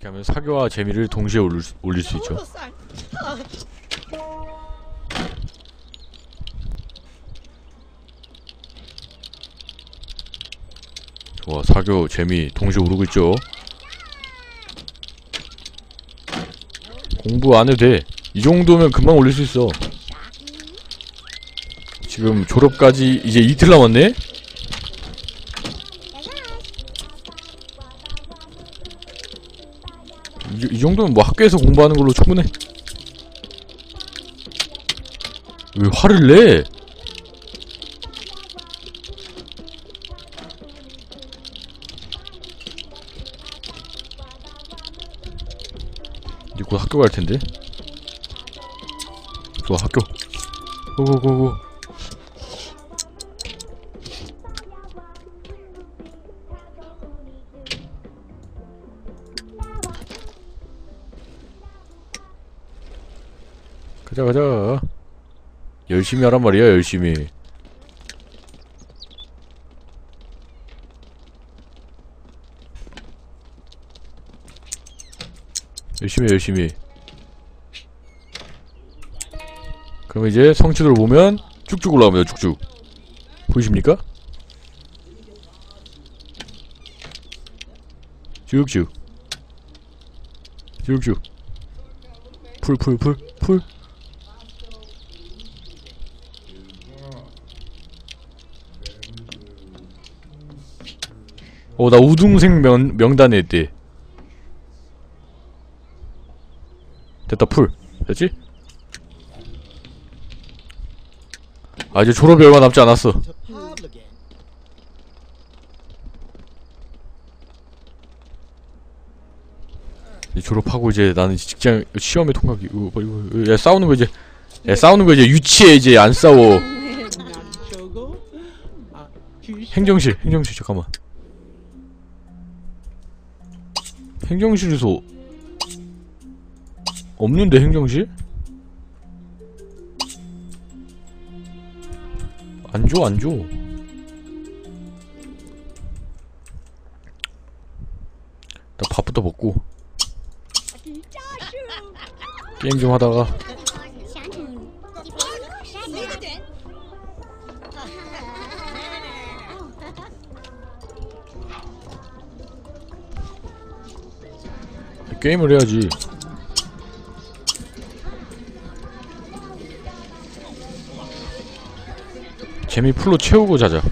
이렇게 하면 사교와 재미를 동시에 올릴 수, 올릴 수 있죠. 좋아, 사교, 재미 동시에 오르고 있죠. 공부 안 해도 돼. 이 정도면 금방 올릴 수 있어. 지금 졸업까지 이제 이틀 남았네? 이, 이 정도면 뭐 학교에서 공부하는 걸로 충분해. 왜 화를 내? 이제 곧 학교 갈 텐데. 좋아, 학교. 고고고고. 가자 가자 열심히 하란 말이야 열심히. 열심히 해, 열심히. 그럼 이제 성취도를 보면 쭉쭉 올라갑니다 쭉쭉. 보이십니까? 쭉쭉. 쭉쭉. 풀 풀 풀 풀 어, 나 우등생 명, 명단에 있대. 됐다, 풀. 됐지? 아, 이제 졸업이 얼마 남지 않았어. 이제 졸업하고 이제 나는 직장, 시험에. 이거, 봐, 이거, 이거, 야, 싸우는 거 이제. 야, 싸우는 거 이제 유치해, 이제 안 싸워. 아. 행정실, 행정실, 잠깐만. 행정실에서. 없는데, 행정실? 안 줘, 안 줘. 나 밥부터 먹고. 게임 좀 하다가. 게임을 해야지. 재미 풀로 채우고 자자.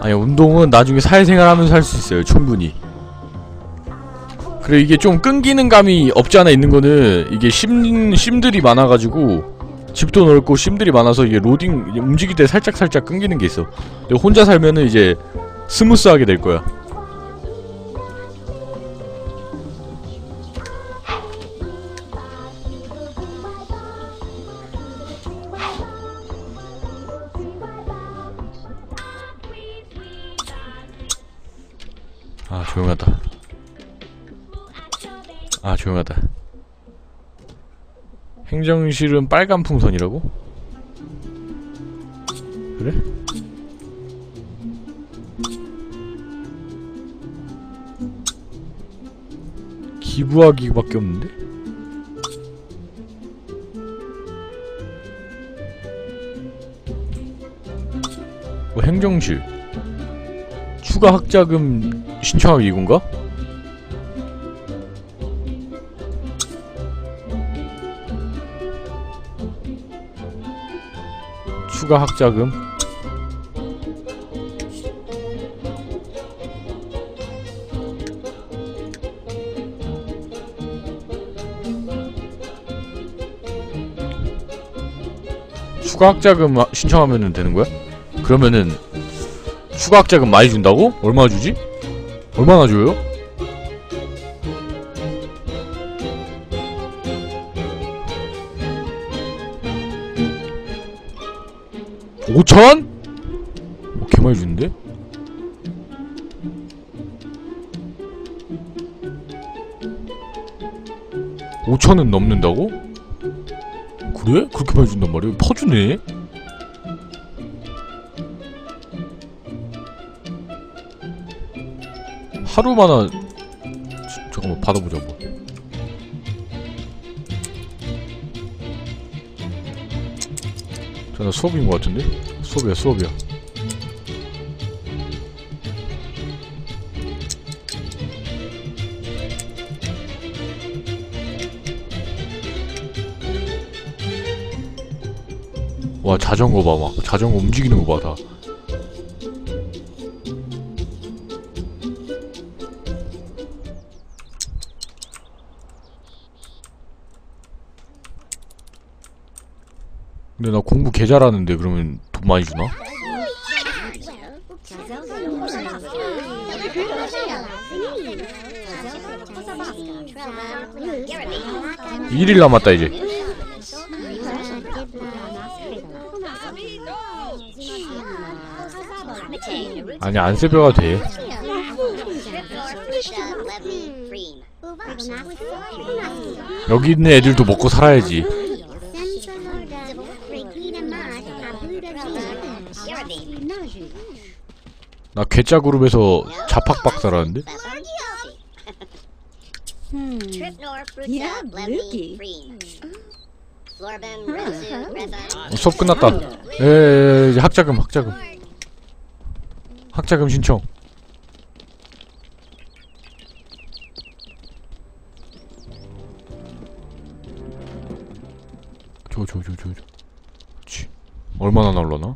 아니 운동은 나중에 사회생활 하면서 할 수 있어요 충분히 그래 이게 좀 끊기는 감이 없지 않아 있는 거는 이게 심, 심들이 많아가지고 집도 넓고 심들이 많아서 이게 로딩 움직일 때 살짝 살짝 끊기는 게 있어. 혼자 살면은 이제 스무스하게 될 거야. 아 조용하다. 아 조용하다. 행정실은 빨간 풍선이라고? 그래? 기부하기밖에 없는데? 뭐 행정실 추가 학자금 신청하기 이건가? 추가 학자금 추가 학자금 하- 신청하면 되는 거야? 그러면은 추가 학자금 많이 준다고? 얼마 주지? 얼마나 줘요? 5천? 어, 개많이 주는데? 오천은 넘는다고? 그래? 그렇게 많이 준단 말이야? 퍼주네? 하루만에 잠깐만 받아보자 뭐 자, 나 수업인 것 같은데? 수업이야 수업이야. 와 자전거 봐봐. 자전거 움직이는 거 봐 다. 근데 나 공부 개 잘하는데 그러면 돈 많이 주나? 일일 남았다 이제. 아니 안 세배가 돼. 여기 있는 애들도 먹고 살아야지 나 괴짜 그룹에서 자팍 박사라는데? Lukey. 어, 수업 끝났다 에 이제 학자금 학자금 학자금 신청 저저저저 저, 치 얼마나 날라나?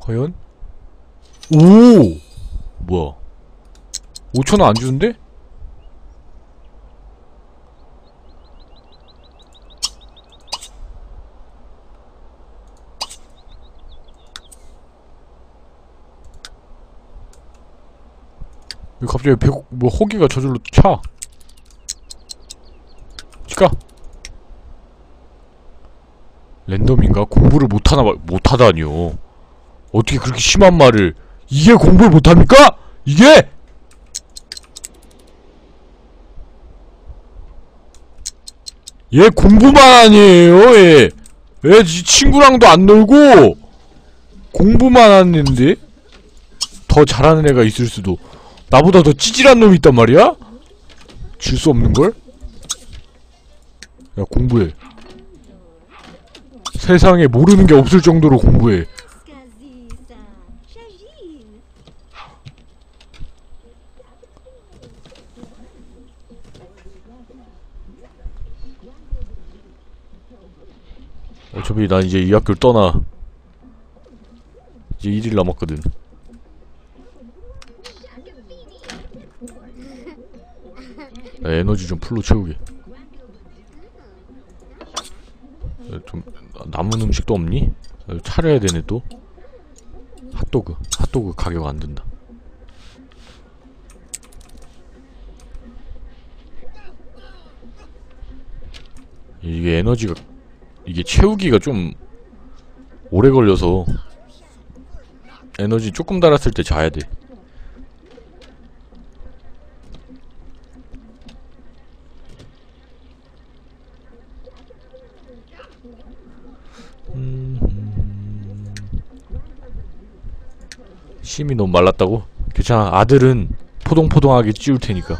과연? 오! 뭐야 5천원 안 주는데? 왜 갑자기 배, 뭐 호기가 저절로 차? 치까? 랜덤인가? 공부를 못하나 봐- 못하다니요. 어떻게 그렇게 심한 말을 이게 공부를 못합니까? 이게? 얘 공부만 아니에요 얘. 얘 지- 친구랑도 안 놀고 공부만 하는데 더 잘하는 애가 있을 수도 나보다 더 찌질한 놈이 있단 말이야? 질수 없는 걸? 야 공부해. 세상에 모르는 게 없을 정도로 공부해. 어차피 난 이제 이 학교를 떠나. 이제 1일 남았거든. 나 에너지 좀 풀로 채우게. 야, 좀 남은 음식도 없니? 야, 차려야 되네 또. 핫도그, 핫도그 가격 안 된다. 이게 에너지가 이게 채우기가 좀 오래 걸려서 에너지 조금 달았을 때 자야 돼. 음. 심이 너무 말랐다고? 괜찮아. 아들은 포동포동하게 찌울 테니까.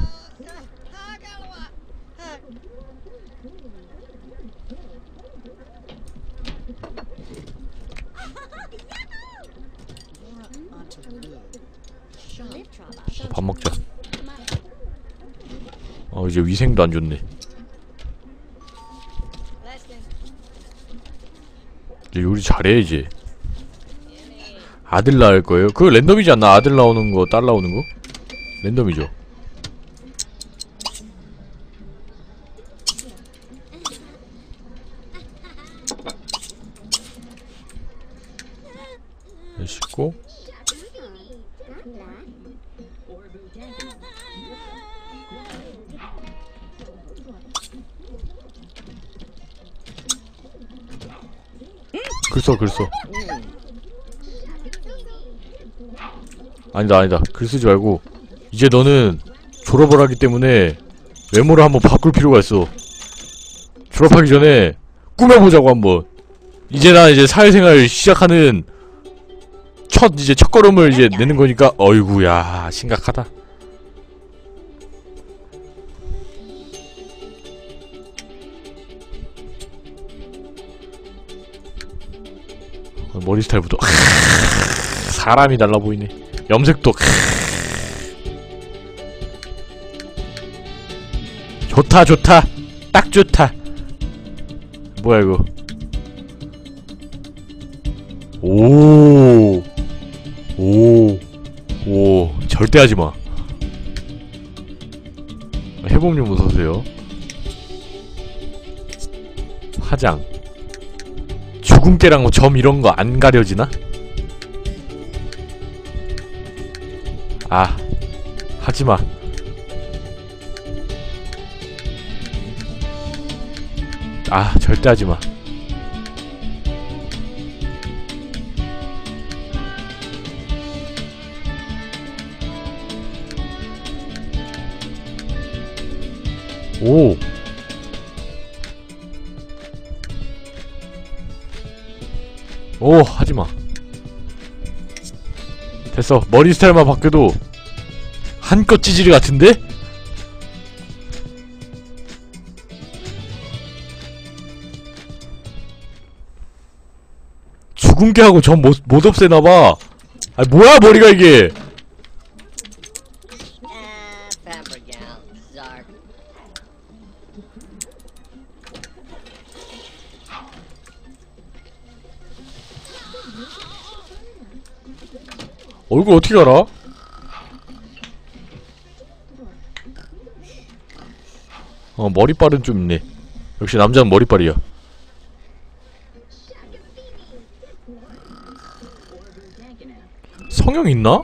밥 먹자. 어 이제 위생도 안 좋네. 요리 잘해 이제. 아들 낳을 거예요? 그거 랜덤이지 않나? 아들 나오는 거, 딸 나오는 거? 랜덤이죠. 네, 씻고 글 써, 글 써. 아니다, 아니다. 글 쓰지 말고. 이제 너는 졸업을 하기 때문에 외모를 한번 바꿀 필요가 있어. 졸업하기 전에 꾸며보자고 한번. 이제 나 이제 사회생활 시작하는 첫 이제 첫 걸음을 이제 내는 거니까 어이구야 심각하다. 머리 스타일부터 사람이 달라 보이네. 염색도 좋다 좋다 딱 좋다. 뭐야 이거? 오. 오. 오. 절대 하지 마. 해봄님 어서오세요. 화장. 죽음깨랑 뭐 점 이런 거 안 가려지나? 아. 하지 마. 아, 절대 하지 마. 오. 오, 하지마. 됐어. 머리 스타일만 바뀌어도 한껏 찌질이 같은데? 죽은 게 하고 전 못, 못 없애나봐. 아, 뭐야, 머리가 이게. 얼굴 어떻게 알아? 어 머리빨은 좀 있네 역시 남자는 머리빨이야 성형 있나?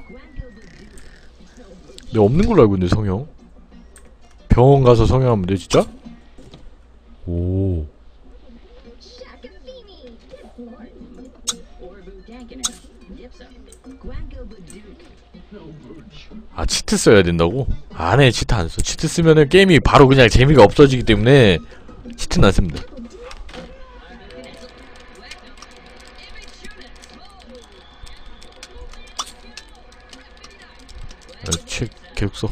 내가 없는 걸로 알고 있는데 성형 병원 가서 성형하면 돼 진짜? 오 아 치트 써야 된다고? 안해 치트 안 써. 치트 쓰면은 게임이 바로 그냥 재미가 없어지기 때문에 치트는 안 씁니다. 아, 책 계속 써.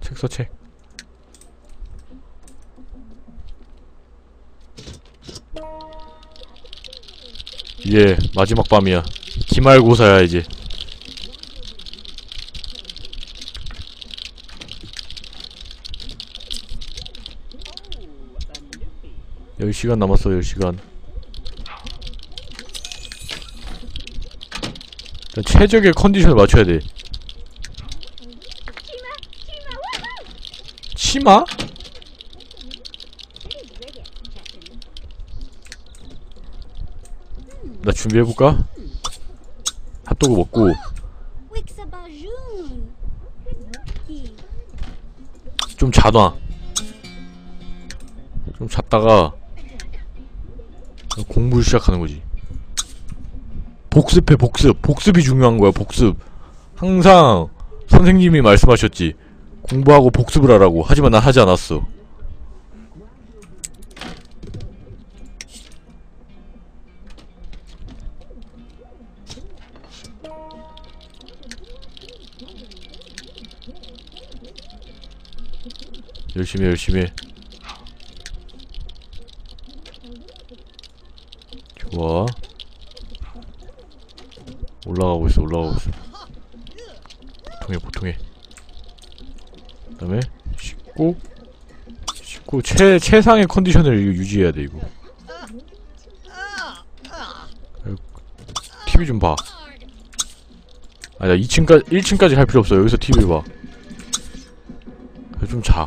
책 써, 책. 예, 마지막 밤이야. 기말고사야, 이제. 열 시간 남았어, 열 시간. 최적의 컨디션을 맞춰야 돼. 치마? 나 준비해볼까? 핫도그 먹고. 좀 자놔. 좀 잤다가 공부를 시작하는 거지. 복습해 복습. 복습이 중요한 거야 복습. 항상 선생님이 말씀하셨지. 공부하고 복습을 하라고. 하지만 난 하지 않았어 열심히 해 열심히. 해 좋아. 올라가고 있어 올라가고 있어. 보통해 보통해. 그 다음에 씻고 씻고 최, 최상의 컨디션을 유지해야 돼 이거. TV 좀봐. 아니 나 2층까지 1층까지 갈 필요 없어. 여기서 TV 봐. 좀 자.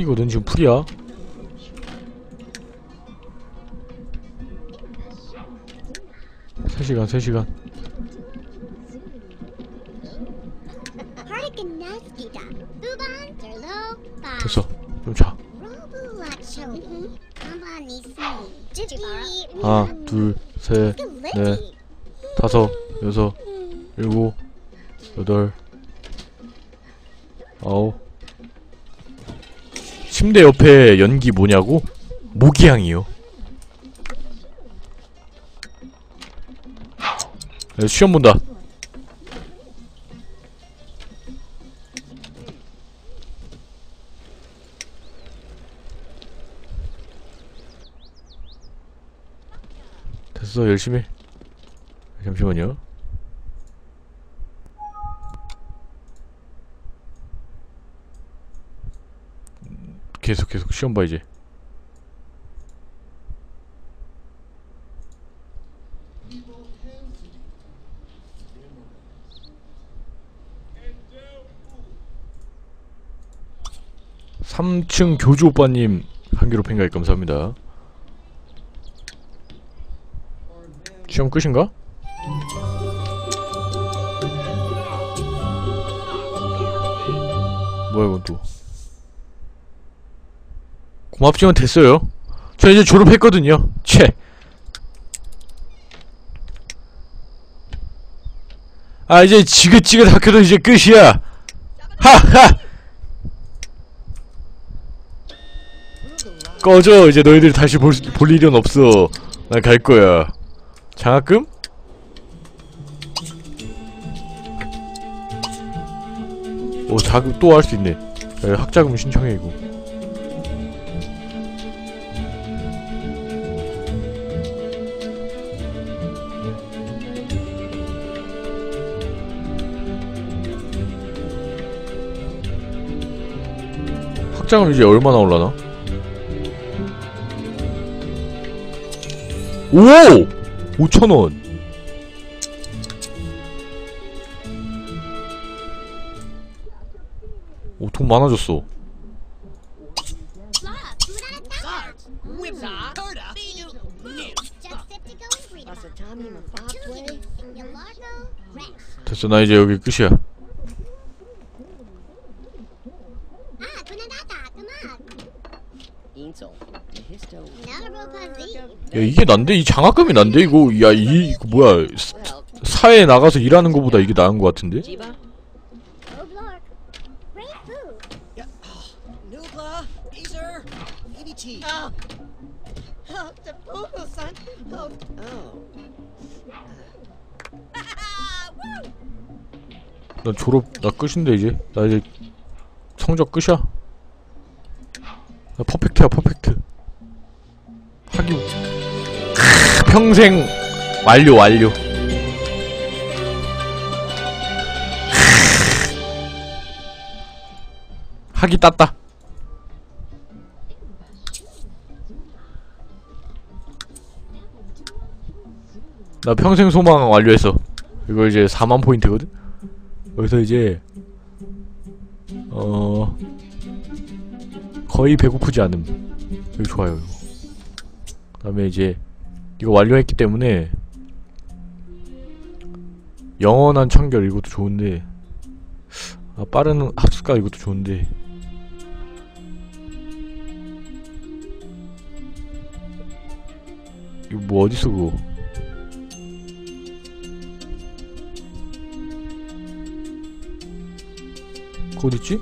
풀이거든 지금 풀이야 세시간세시간. 됐어 좀자. 하나 둘셋 넷 다섯 여섯 일곱 여덟 아홉 침대 옆에 연기 뭐냐고? 모기향이요 야, 시험 본다 됐어 열심히 해. 잠시만요 계속 계속 시험 봐 이제. 삼층 교주 오빠님 한기로 팬가입 감사합니다. 시험 끝인가? 뭐야 이건 또 고맙지만 됐어요 저 이제 졸업했거든요 채 아, 이제 지긋지긋 학교도 이제 끝이야! 하하! 꺼져, 이제 너희들 다시 볼, 수- 볼 일은 없어. 나갈 거야. 장학금? 오, 자금 또 할 수 있네. 야, 학자금 신청해, 이거. 학자금 이제 얼마나 올라나? 오! 5천원! 오, 돈 많아졌어. 됐어, 나 이제 여기 끝이야. 이게 난데? 이 장학금이 난데? 이거, 야, 이, 뭐야. 사- Well, 사회에 나가서 일하는 것보다 이게 나은 것 같은데? 나 졸업, 나 끝인데, 이제. 나 이제 성적 끝이야. 나 퍼펙트야, 퍼펙트. 학위. 크, 평생 완료, 완료. 크. 학위 땄다. 나 평생 소망 완료했어. 이거 이제 4만 포인트거든? 여기서 이제 어 거의 배고프지 않음 이거 좋아요 이거 그 다음에 이제 이거 완료했기 때문에 영원한 청결 이것도 좋은데 아 빠른 합숙가 이것도 좋은데 이거 뭐 어딨어 그거 그거 어딨지?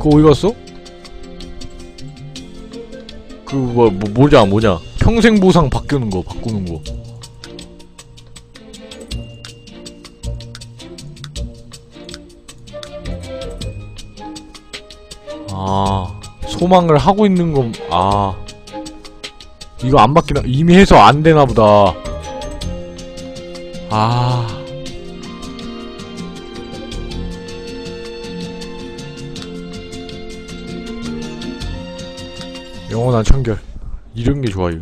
그거 어디 갔어? 그, 뭐, 뭐, 뭐냐, 뭐냐. 평생 보상 바꾸는 거, 바꾸는 거. 아, 소망을 하고 있는 건, 아. 이거 안 바뀌나, 이미 해서 안 되나 보다. 아. 영원한 청결. 이런 게 좋아요.